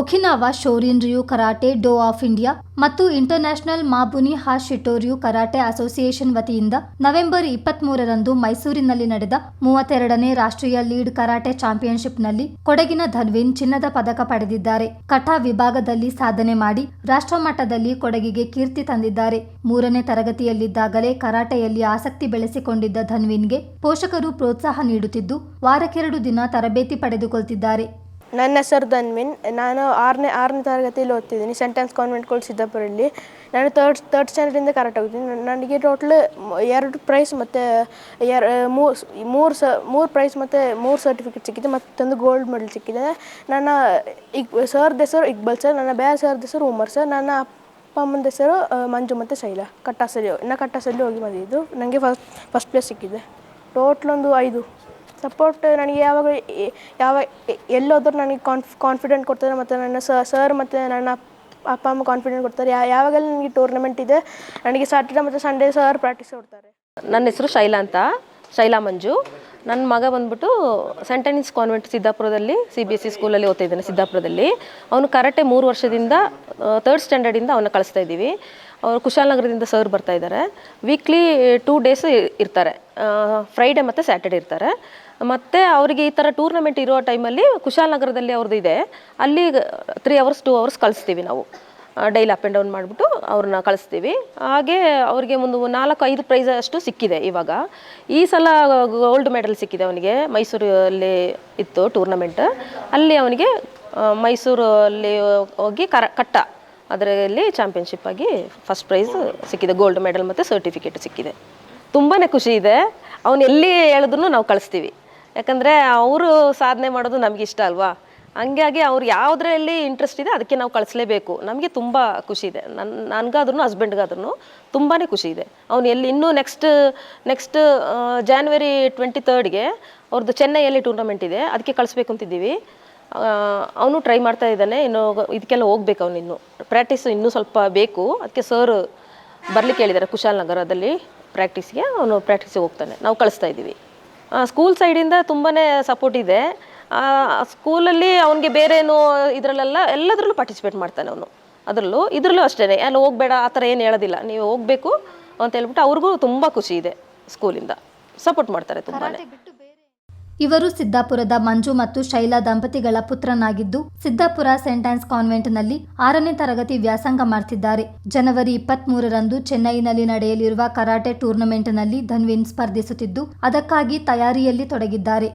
Okinawa Shorin Ryu karate, do of India ಮತ್ತು international Mabuni Ha Shitoryu karate association ವತಿಯಿಂದ November ಇಪ್ಪತ್ಮೂರರಂದು ಮೈಸೂರಿನಲ್ಲಿ ನಡೆದ ಮೂವತ್ತೆರಡನೇ ರಾಷ್ಟ್ರೀಯ ಲೀಡ್ ಕರಾಟೆ ಚಾಂಪಿಯನ್ಶಿಪ್ನಲ್ಲಿ ಕೊಡಗಿನ ಧನ್ವಿನ್ ಚಿನ್ನದ ಪದಕ ಪಡೆದಿದ್ದಾರೆ. ಕಠಾ ವಿಭಾಗದಲ್ಲಿ ಸಾಧನೆ ಮಾಡಿ ರಾಷ್ಟ್ರಮಟ್ಟದಲ್ಲಿ ಕೊಡಗಿಗೆ ಕೀರ್ತಿ ತಂದಿದ್ದಾರೆ. ಮೂರನೇ ತರಗತಿಯಲ್ಲಿದ್ದಾಗಲೇ ಕರಾಟೆಯಲ್ಲಿ ಆಸಕ್ತಿ ಬೆಳೆಸಿಕೊಂಡಿದ್ದ ಧನ್ವಿನ್ಗೆ ಪೋಷಕರು ಪ್ರೋತ್ಸಾಹ ನೀಡುತ್ತಿದ್ದು, ವಾರಕ್ಕೆರಡು ದಿನ ತರಬೇತಿ ಪಡೆದುಕೊಳ್ತಿದ್ದಾರೆ. ನನ್ನ ಹೆಸರು ಧನ್ವಿನ್. ನಾನು ಆರನೇ ಆರನೇ ತರಗತಿಯಲ್ಲಿ ಓದ್ತಿದ್ದೀನಿ, ಸೆಂಟೆನ್ಸ್ ಕಾನ್ವೆಂಟ್ ಕೋಲ್ ಸಿದ್ದಾಪುರಲ್ಲಿ ನಾನು ತರ್ಡ್ ತರ್ಡ್ ಸ್ಟ್ಯಾಂಡರ್ಡಿಂದ ಕರೆಕ್ಟ್ ಹೋಗ್ತೀನಿ. ನನಗೆ ಟೋಟ್ಲ್ ಎರಡು ಪ್ರೈಸ್ ಮತ್ತು ಎರ ಮೂರು ಮೂರು ಸ, ಮೂರು ಪ್ರೈಸ್ ಮತ್ತು ಮೂರು ಸರ್ಟಿಫಿಕೇಟ್ ಸಿಕ್ಕಿದೆ, ಮತ್ತೊಂದು ಗೋಲ್ಡ್ ಮೆಡಲ್ ಸಿಕ್ಕಿದೆ. ನನ್ನ ಇಕ್ ಸರ್ದ ಹೆಸರು ಇಕ್ಬಲ್ ಸರ್ ನನ್ನ ಬೇರೆ ಸರ್ದ ಹೆಸರು ಉಮರ್ ಸರ್ ನನ್ನ ಅಪ್ಪ ಅಮ್ಮನ ಹೆಸರು ಮಂಜು ಮತ್ತು ಶೈಲ. ಕಟ್ಟಾಸಲ್ಲಿ ನಾ ಕಟ್ಟಾಸಲ್ಲಿ ಹೋಗಿ ಬಂದಿದ್ದು ನನಗೆ ಫಸ್ಟ್ ಫಸ್ಟ್ ಪ್ಲೇಸ್ ಸಿಕ್ಕಿದೆ. ಟೋಟ್ಲ್ ಒಂದು ಐದು. ಸಪೋರ್ಟ್ ನನಗೆ ಯಾವಾಗ ಯಾವ ಎಲ್ಲೋದ್ರೂ ನನಗೆ ಕಾನ್ಫ್ ಕಾನ್ಫಿಡೆಂಟ್ ಕೊಡ್ತಾರೆ ಮತ್ತು ನನ್ನ ಸರ್ ಮತ್ತು ನನ್ನ ಅಪ್- ಅಪ್ಪ ಅಮ್ಮ ಕಾನ್ಫಿಡೆಂಟ್ ಕೊಡ್ತಾರೆ. ಯಾ- ಯಾವಾಗೆಲ್ಲ ನನಗೆ ಟೂರ್ನಮೆಂಟ್ ಇದೆ, ನನಗೆ ಸ್ಯಾಟರ್ಡೆ ಮತ್ತು ಸಂಡೇ ಸರ್ ಪ್ರಾಕ್ಟೀಸ್ ಕೊಡ್ತಾರೆ. ನನ್ನ ಹೆಸರು ಶೈಲಾ ಅಂತ, ಶೈಲಾ ಮಂಜು. ನನ್ನ ಮಗ ಬಂದ್ಬಿಟ್ಟು ಸೆಂಟೆನಿಸ್ ಕಾನ್ವೆಂಟ್ ಸಿದ್ದಾಪುರದಲ್ಲಿ ಸಿ ಬಿ ಎಸ್ ಸಿ ಸ್ಕೂಲಲ್ಲಿ ಓದ್ತಾ ಇದ್ದಾನೆ ಸಿದ್ದಾಪುರದಲ್ಲಿ. ಅವನು ಕರಾಟೆ ಮೂರು ವರ್ಷದಿಂದ ತರ್ಡ್ ಸ್ಟ್ಯಾಂಡರ್ಡಿಂದ ಅವನ್ನ ಕಳಿಸ್ತಾ ಇದ್ದೀವಿ. ಅವರು ಕುಶಾಲನಗರದಿಂದ ಸರ್ ಬರ್ತಾ ಇದ್ದಾರೆ. ವೀಕ್ಲಿ ಟೂ ಡೇಸ್ ಇರ್ತಾರೆ. ಫ್ರೈಡೆ ಮತ್ತು ಸ್ಯಾಟರ್ಡೆ ಇರ್ತಾರೆ. ಮತ್ತು ಅವರಿಗೆ ಈ ಥರ ಟೂರ್ನಮೆಂಟ್ ಇರೋ ಟೈಮಲ್ಲಿ ಕುಶಾಲನಗರದಲ್ಲಿ ಅವ್ರದ್ದು ಇದೆ. ಅಲ್ಲಿ ತ್ರೀ ಅವರ್ಸ್ ಟೂ ಅವರ್ಸ್ ಕಳಿಸ್ತೀವಿ ನಾವು. ಡೈಲಿ ಅಪ್ ಆ್ಯಂಡ್ ಡೌನ್ ಮಾಡಿಬಿಟ್ಟು ಅವ್ರನ್ನ ಕಳಿಸ್ತೀವಿ. ಹಾಗೆ ಅವರಿಗೆ ಒಂದು ನಾಲ್ಕು, ಐದು ಪ್ರೈಸ್ ಅಷ್ಟು ಸಿಕ್ಕಿದೆ ಇವಾಗ. ಈ ಸಲ ಗೋಲ್ಡ್ ಮೆಡಲ್ ಸಿಕ್ಕಿದೆ ಅವನಿಗೆ. ಮೈಸೂರಲ್ಲಿ ಇತ್ತು ಟೂರ್ನಮೆಂಟ್ ಅಲ್ಲಿ ಅವನಿಗೆ ಮೈಸೂರಲ್ಲಿ ಹೋಗಿ ಕರ, ಕಟ್ಟ. ಅದರಲ್ಲಿ ಚಾಂಪಿಯನ್ಶಿಪ್ ಆಗಿ ಫಸ್ಟ್ ಪ್ರೈಸ್ ಸಿಕ್ಕಿದೆ. ಗೋಲ್ಡ್ ಮೆಡಲ್ ಮತ್ತು ಸರ್ಟಿಫಿಕೇಟ್ ಸಿಕ್ಕಿದೆ. ತುಂಬಾ ಖುಷಿ ಇದೆ. ಅವನು ಎಲ್ಲಿ ಹೇಳಿದ್ರು ನಾವು ಕಳಿಸ್ತೀವಿ. ಯಾಕಂದರೆ ಅವರು ಸಾಧನೆ ಮಾಡೋದು ನಮಗೆ ಇಷ್ಟ ಅಲ್ವಾ? ಹಂಗಾಗಿ ಅವ್ರು ಯಾವುದ್ರಲ್ಲಿ ಇಂಟ್ರೆಸ್ಟ್ ಇದೆ ಅದಕ್ಕೆ ನಾವು ಕಳಿಸ್ಲೇಬೇಕು. ನಮಗೆ ತುಂಬ ಖುಷಿ ಇದೆ. ನನ್ನ ನನಗಾದ್ರೂ ಹಸ್ಬೆಂಡ್ಗಾದ್ರೂ ತುಂಬಾ ಖುಷಿ ಇದೆ. ಅವ್ನು ಎಲ್ಲಿ, ಇನ್ನೂ ನೆಕ್ಸ್ಟ್ ನೆಕ್ಸ್ಟ್ ಜಾನ್ವರಿ ಟ್ವೆಂಟಿ ತರ್ಡ್ಗೆ ಅವ್ರದ್ದು ಚೆನ್ನೈಯಲ್ಲಿ ಟೂರ್ನಮೆಂಟ್ ಇದೆ. ಅದಕ್ಕೆ ಕಳಿಸ್ಬೇಕು ಅಂತಿದ್ದೀವಿ ಅವನು ಟ್ರೈ ಮಾಡ್ತಾ ಇದ್ದಾನೆ. ಇನ್ನು ಇದಕ್ಕೆಲ್ಲ ಹೋಗ್ಬೇಕು ಅವನು ಇನ್ನು. ಪ್ರಾಕ್ಟೀಸು ಇನ್ನೂ ಸ್ವಲ್ಪ ಬೇಕು. ಅದಕ್ಕೆ ಸರ್ ಬರ್ಲಿಕ್ಕೆ ಹೇಳಿದ್ದಾರೆ ಕುಶಾಲನಗರದಲ್ಲಿ ಪ್ರಾಕ್ಟೀಸ್ಗೆ ಅವನು ಪ್ರಾಕ್ಟೀಸಿಗೆ ಹೋಗ್ತಾನೆ. ನಾವು ಕಳಿಸ್ತಾ ಇದ್ದೀವಿ. ಸ್ಕೂಲ್ ಸೈಡಿಂದ ತುಂಬಾ ಸಪೋರ್ಟ್ ಇದೆ. ಸ್ಕೂಲಲ್ಲಿ ಅವನಿಗೆ ಬೇರೇನು ಇದರಲ್ಲೆಲ್ಲ ಎಲ್ಲದರಲ್ಲೂ ಪಾರ್ಟಿಸಿಪೇಟ್ ಮಾಡ್ತಾನೆ ಅವನು. ಅದರಲ್ಲೂ, ಇದರಲ್ಲೂ ಅಷ್ಟೇ ಅಲ್ಲಿ ಹೋಗಬೇಡ, ಆ ಥರ ಏನು ಹೇಳೋದಿಲ್ಲ. ನೀವು ಹೋಗಬೇಕು ಅಂತ ಹೇಳ್ಬಿಟ್ಟು ಅವ್ರಿಗೂ ತುಂಬ ಖುಷಿ ಇದೆ ಸ್ಕೂಲಿಂದ ಸಪೋರ್ಟ್ ಮಾಡ್ತಾರೆ ತುಂಬಾ ಇವರು ಸಿದ್ದಾಪುರದ ಮಂಜು ಮತ್ತು ಶೈಲಾ ದಂಪತಿಗಳ ಪುತ್ರನಾಗಿದ್ದು, ಸಿದ್ದಾಪುರ ಸೆಂಟ್ ಆನ್ಸ್ ಕಾನ್ವೆಂಟ್ನಲ್ಲಿ ಆರನೇ ತರಗತಿ ವ್ಯಾಸಂಗ ಮಾಡ್ತಿದ್ದಾರೆ. ಜನವರಿ ಇಪ್ಪತ್ಮೂರರಂದು ಚೆನ್ನೈನಲ್ಲಿ ನಡೆಯಲಿರುವ ಕರಾಟೆ ಟೂರ್ನಮೆಂಟ್ನಲ್ಲಿ ಧನ್ವಿನ್ ಸ್ಪರ್ಧಿಸುತ್ತಿದ್ದು, ಅದಕ್ಕಾಗಿ ತಯಾರಿಯಲ್ಲಿ ತೊಡಗಿದ್ದಾರೆ.